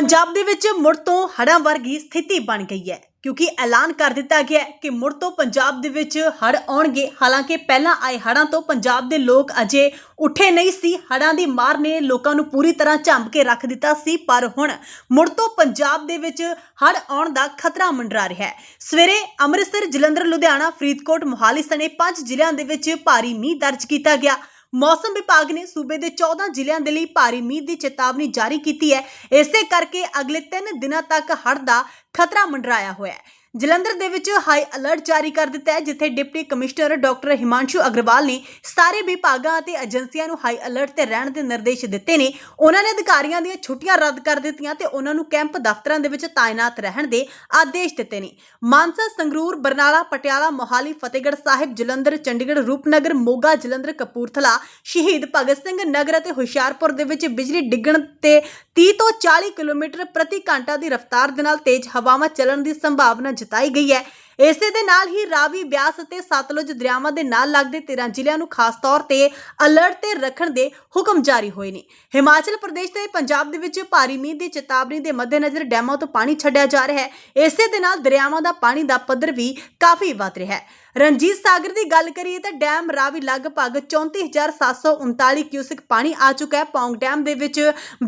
ਪੰਜਾਬ ਦੇ ਵਿੱਚ ਮੁੜ ਤੋਂ ਹੜ੍ਹਾਂ ਵਰਗੀ ਸਥਿਤੀ ਬਣ ਗਈ ਹੈ, ਕਿਉਂਕਿ ਐਲਾਨ ਕਰ ਦਿੱਤਾ ਗਿਆ ਕਿ ਮੁੜ ਤੋਂ ਪੰਜਾਬ ਦੇ ਵਿੱਚ ਹੜ੍ਹ ਆਉਣਗੇ। ਹਾਲਾਂਕਿ ਪਹਿਲਾਂ ਆਏ ਹੜ੍ਹਾਂ ਤੋਂ ਪੰਜਾਬ ਦੇ ਲੋਕ ਅਜੇ ਉੱਠੇ ਨਹੀਂ ਸੀ। ਹੜ੍ਹਾਂ ਦੀ ਮਾਰ ਨੇ ਲੋਕਾਂ ਨੂੰ ਪੂਰੀ ਤਰ੍ਹਾਂ ਝੰਬ ਕੇ ਰੱਖ ਦਿੱਤਾ ਸੀ, ਪਰ ਹੁਣ ਮੁੜ ਤੋਂ ਪੰਜਾਬ ਦੇ ਵਿੱਚ ਹੜ੍ਹ ਆਉਣ ਦਾ ਖਤਰਾ ਮੰਡਰਾ ਰਿਹਾ ਹੈ। ਸਵੇਰੇ ਅੰਮ੍ਰਿਤਸਰ, ਜਲੰਧਰ, ਲੁਧਿਆਣਾ, ਫਰੀਦਕੋਟ, ਮੋਹਾਲੀ ਸਣੇ ਪੰਜ ਜ਼ਿਲ੍ਹਿਆਂ ਦੇ ਵਿੱਚ ਭਾਰੀ ਮੀਂਹ ਦਰਜ ਕੀਤਾ ਗਿਆ। ਮੌਸਮ ਵਿਭਾਗ ਨੇ ਸੂਬੇ ਦੇ 14 ਜ਼ਿਲ੍ਹਿਆਂ ਦੇ ਲਈ ਭਾਰੀ ਮੀਂਹ ਦੀ ਚੇਤਾਵਨੀ ਜਾਰੀ ਕੀਤੀ ਹੈ। ਇਸੇ ਕਰਕੇ ਅਗਲੇ 3 ਦਿਨਾਂ ਤੱਕ ਹੜ੍ਹ ਦਾ ਖਤਰਾ ਮੰਡਰਾਇਆ ਹੋਇਆ ਹੈ। ਜਲੰਧਰ ਦੇ ਵਿੱਚ ਹਾਈ ਅਲਰਟ ਜਾਰੀ ਕਰ ਦਿੱਤਾ ਹੈ, ਜਿੱਥੇ deputy commissioner doctor Himanshu Agarwal ਨੇ ਸਾਰੇ ਵਿਭਾਗਾਂ ਅਤੇ ਏਜੰਸੀਆਂ ਨੂੰ ਹਾਈ ਅਲਰਟ ਤੇ ਰਹਿਣ ਦੇ ਨਿਰਦੇਸ਼ ਦਿੱਤੇ ਨੇ। ਉਹਨਾਂ ਨੇ ਅਧਿਕਾਰੀਆਂ ਦੀਆਂ ਛੁੱਟੀਆਂ ਰੱਦ ਕਰ ਦਿੱਤੀਆਂ ਤੇ ਉਹਨਾਂ ਨੂੰ ਕੈਂਪ ਦਫ਼ਤਰਾਂ ਦੇ ਵਿੱਚ ਤਾਇਨਾਤ ਰਹਿਣ ਦੇ ਆਦੇਸ਼ ਦਿੱਤੇ ਨੇ। ਮਾਨਸਾ, ਸੰਗਰੂਰ, ਬਰਨਾਲਾ, ਪਟਿਆਲਾ, ਮੋਹਾਲੀ, ਫਤਿਹਗੜ੍ਹ ਸਾਹਿਬ, ਜਲੰਧਰ, ਚੰਡੀਗੜ੍ਹ, ਰੂਪਨਗਰ, ਮੋਗਾ, ਜਲੰਧਰ, ਕਪੂਰਥਲਾ, ਸ਼ਹੀਦ ਭਗਤ ਸਿੰਘ ਨਗਰ ਅਤੇ ਹੁਸ਼ਿਆਰਪੁਰ ਦੇ ਵਿੱਚ ਬਿਜਲੀ ਡਿੱਗਣ ਤੇ 30 ਤੋਂ 40 ਕਿਲੋਮੀਟਰ ਪ੍ਰਤੀ ਘੰਟਾ ਦੀ ਰਫ਼ਤਾਰ ਦੇ ਨਾਲ ਤੇਜ਼ ਹਵਾਵਾਂ ਚੱਲਣ ਦੀ ਸੰਭਾਵਨਾ ਜਤਾਈ ਗਈ ਹੈ। ਇਸੇ ਦੇ ਨਾਲ ਹੀ ਰਾਵੀ ਬਿਆਸ ਅਤੇ ਸਤਲੁਜ ਦਰਿਆਵਾਂ ਦੇ ਨਾਲ ਲੱਗਦੇ 13 ਜ਼ਿਲ੍ਹਿਆਂ ਨੂੰ ਖਾਸ ਤੌਰ ਤੇ ਅਲਰਟ ਤੇ ਰੱਖਣ ਦੇ ਹੁਕਮ ਜਾਰੀ ਹੋਏ ਨੇ। ਹਿਮਾਚਲ ਪ੍ਰਦੇਸ਼ ਤੇ ਪੰਜਾਬ ਦੇ ਵਿੱਚ ਭਾਰੀ ਮੀਂਹ ਦੀ ਚੇਤਾਵਨੀ ਦੇ ਮੱਦੇਨਜ਼ਰ ਡੈਮਾਂ ਤੋਂ ਪਾਣੀ ਛੱਡਿਆ ਜਾ ਰਿਹਾ ਹੈ। ਇਸੇ ਦੇ ਨਾਲ ਦਰਿਆਵਾਂ ਦਾ ਪਾਣੀ ਦਾ ਪੱਧਰ ਵੀ ਕਾਫੀ ਵਧ ਰਿਹਾ ਹੈ। ਰਣਜੀਤ ਸਾਗਰ ਦੀ ਗੱਲ ਕਰੀਏ ਤਾਂ ਡੈਮ ਰਾਵੀ ਲਗਭਗ 34739 ਕਿਊਸਿਕ ਪਾਣੀ ਆ ਚੁੱਕਾ ਹੈ। ਪੌਂਗ ਡੈਮ ਦੇ ਵਿੱਚ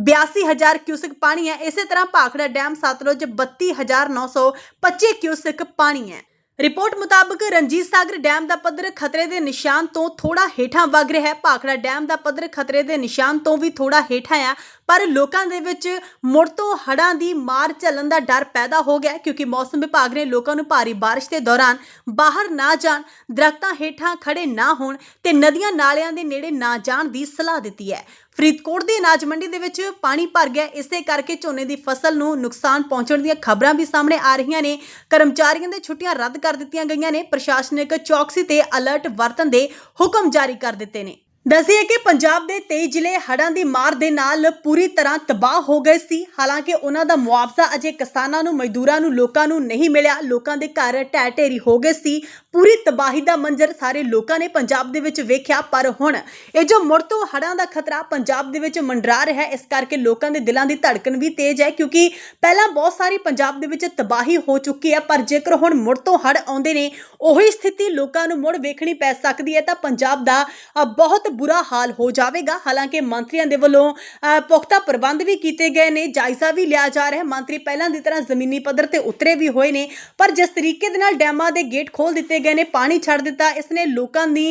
82000 ਕਿਊਸਿਕ ਪਾਣੀ ਹੈ। ਇਸੇ ਤਰ੍ਹਾਂ ਭਾਖੜਾ ਡੈਮ ਸਤਲੁਜ 32925 ਕਿਊਸਿਕ ਪਾਣੀ ਹੈ। ਰਿਪੋਰਟ ਮੁਤਾਬਕ ਰਣਜੀਤ ਸਾਗਰ ਡੈਮ ਦਾ ਪੱਧਰ ਖਤਰੇ ਦੇ ਨਿਸ਼ਾਨ ਤੋਂ ਥੋੜਾ ਹੇਠਾਂ ਵਗ ਰਿਹਾ ਹੈ। ਭਾਖੜਾ ਡੈਮ ਦਾ ਪੱਧਰ ਖਤਰੇ ਦੇ ਨਿਸ਼ਾਨ ਤੋਂ ਵੀ ਥੋੜਾ ਹੇਠਾਂ ਆ ਪਰ ਲੋਕਾਂ ਦੇ ਵਿੱਚ ਮੁੜ ਤੋਂ ਹੜ੍ਹਾਂ ਦੀ ਮਾਰ ਝੱਲਣ ਦਾ ਡਰ ਪੈਦਾ ਹੋ ਗਿਆ ਕਿਉਂਕਿ ਮੌਸਮ ਵਿਭਾਗ ਨੇ ਲੋਕਾਂ ਨੂੰ ਭਾਰੀ ਬਾਰਿਸ਼ ਦੇ ਦੌਰਾਨ ਬਾਹਰ ਨਾ ਜਾਣ, ਦਰਖਤਾਂ ਹੇਠਾਂ ਖੜੇ ਨਾ ਹੋਣ ਤੇ ਨਦੀਆਂ ਨਾਲਿਆਂ ਦੇ ਨੇੜੇ ਨਾ ਜਾਣ ਦੀ ਸਲਾਹ ਦਿੱਤੀ ਹੈ। ਫਰੀਦਕੋਟ ਦੀ ਅਨਾਜ ਮੰਡੀ ਦੇ ਵਿੱਚ ਪਾਣੀ ਭਰ ਗਿਆ। ਇਸੇ ਕਰਕੇ ਝੋਨੇ ਦੀ ਫਸਲ ਨੂੰ ਨੁਕਸਾਨ ਪਹੁੰਚਣ ਦੀਆਂ ਖਬਰਾਂ ਵੀ ਸਾਹਮਣੇ ਆ ਰਹੀਆਂ ਨੇ। ਕਰਮਚਾਰੀਆਂ ਦੇ ਛੁੱਟੀਆਂ ਰੱਦ ਕਰ ਦਿੱਤੀਆਂ ਗਈਆਂ ਨੇ। ਪ੍ਰਸ਼ਾਸਨਿਕ ਚੌਕਸੀ ਤੇ ਅਲਰਟ ਵਰਤਣ ਦੇ ਹੁਕਮ ਜਾਰੀ ਕਰ ਦਿੱਤੇ ਨੇ। ਦੱਸਿਏ ਕਿ ਪੰਜਾਬ ਦੇ 23 ਜ਼ਿਲ੍ਹੇ ਹੜ੍ਹਾਂ ਦੀ ਮਾਰ ਦੇ ਨਾਲ ਪੂਰੀ ਤਰ੍ਹਾਂ ਤਬਾਹ ਹੋ ਗਏ ਸੀ। ਹਾਲਾਂਕਿ ਉਹਨਾਂ ਦਾ ਮੁਆਵਜ਼ਾ ਅਜੇ ਕਿਸਾਨਾਂ ਨੂੰ, ਮਜ਼ਦੂਰਾਂ ਨੂੰ, ਲੋਕਾਂ ਨੂੰ ਨਹੀਂ ਮਿਲਿਆ। ਲੋਕਾਂ ਦੇ ਘਰ ਢਹਿ ਢੇਰੀ ਹੋ ਗਏ ਸੀ। ਪੂਰੀ ਤਬਾਹੀ ਦਾ ਮੰਜ਼ਰ ਸਾਰੇ ਲੋਕਾਂ ਨੇ ਪੰਜਾਬ ਦੇ ਵਿੱਚ ਵੇਖਿਆ। ਪਰ ਹੁਣ ਇਹ ਜੋ ਮੁੜ ਤੋਂ ਹੜ੍ਹਾਂ ਦਾ ਖਤਰਾ ਪੰਜਾਬ ਦੇ ਵਿੱਚ ਮੰਡਰਾ ਰਿਹਾ ਹੈ, ਇਸ ਕਰਕੇ ਲੋਕਾਂ ਦੇ ਦਿਲਾਂ ਦੀ ਧੜਕਣ ਵੀ ਤੇਜ਼ ਹੈ ਕਿਉਂਕਿ ਪਹਿਲਾਂ ਬਹੁਤ ਸਾਰੀ ਪੰਜਾਬ ਦੇ ਵਿੱਚ ਤਬਾਹੀ ਹੋ ਚੁੱਕੀ ਹੈ। ਪਰ ਜੇਕਰ ਹੁਣ ਮੁੜ ਤੋਂ ਹੜ੍ਹ ਆਉਂਦੇ ਨੇ, ਉਹੀ ਸਥਿਤੀ ਲੋਕਾਂ ਨੂੰ ਮੁੜ ਵੇਖਣੀ ਪੈ ਸਕਦੀ ਹੈ। ਤਾਂ ਪੰਜਾਬ ਦਾ ਬਹੁਤ ਬੁਰਾ ਹਾਲ ਹੋ ਜਾਵੇਗਾ। ਹਾਲਾਂਕਿ ਮੰਤਰੀਆਂ ਦੇ ਵੱਲੋਂ ਅ, ਪੁਖਤਾ ਪ੍ਰਬੰਧ ਵੀ ਕੀਤੇ ਗਏ ਨੇ ਜਾਇਜ਼ਾ ਵੀ ਲਿਆ ਜਾ ਰਿਹਾ। ਹੈ ਮੰਤਰੀ ਪਹਿਲਾਂ ਦੀ ਤਰ੍ਹਾਂ ਜ਼ਮੀਨੀ ਪੱਧਰ ਤੇ ਉਤਰੇ ਵੀ ਹੋਏ ਨੇ ਪਰ ਜਿਸ ਤਰੀਕੇ ਦੇ ਨਾਲ ਡੈਮਾਂ ਦੇ ਗੇਟ ਖੋਲ ਦਿੱਤੇ ਗਏ ਨੇ ਪਾਣੀ ਛੱਡ ਦਿੱਤਾ ਇਸ ਨੇ ਲੋਕਾਂ ਦੀ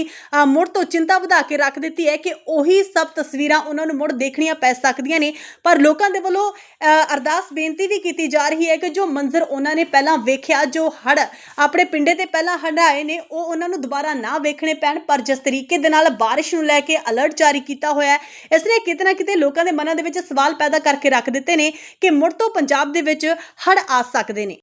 ਮੁੜ ਤੋਂ ਚਿੰਤਾ ਵਧਾ ਕੇ ਰੱਖ ਦਿੱਤੀ ਹੈ ਕਿ ਉਹੀ ਸਭ ਤਸਵੀਰਾਂ ਉਹਨਾਂ ਨੂੰ ਮੁੜ ਦੇਖਣੀਆਂ ਪੈ ਸਕਦੀਆਂ ਨੇ। ਪਰ ਲੋਕਾਂ ਦੇ ਵੱਲੋਂ ਅ, ਅਰਦਾਸ ਬੇਨਤੀ ਵੀ ਕੀਤੀ ਜਾ ਰਹੀ ਹੈ ਕਿ ਜੋ ਮੰਜ਼ਰ ਉਹਨਾਂ ਨੇ ਪਹਿਲਾਂ ਵੇਖਿਆ ਜੋ ਹੜ ਆਪਣੇ ਪਿੰਡੇ ਤੇ ਪਹਿਲਾਂ ਹੰਡਾਏ ਨੇ ਉਹ ਉਹਨਾਂ ਨੂੰ ਦੁਬਾਰਾ ਨਾ ਵੇਖਣੇ ਪੈਣ ਪਰ ਜਿਸ ਤਰੀਕੇ ਦੇ ਨਾਲ ਬਾਰਿਸ਼ ਨੂੰ ਲੈ ਕੇ ਅਲਰਟ ਜਾਰੀ ਕੀਤਾ ਹੋਇਆ ਹੈ। ਇਸ ਨੇ ਕਿਤੇ ਨਾ ਕਿਤੇ ਲੋਕਾਂ ਦੇ ਮਨਾਂ ਦੇ ਵਿੱਚ ਸਵਾਲ ਪੈਦਾ ਕਰਕੇ ਰੱਖ ਦਿੱਤੇ ਨੇ ਕਿ ਮੁੜ ਤੋਂ ਪੰਜਾਬ ਦੇ ਵਿੱਚ ਹੜ ਆ ਸਕਦੇ ਨੇ।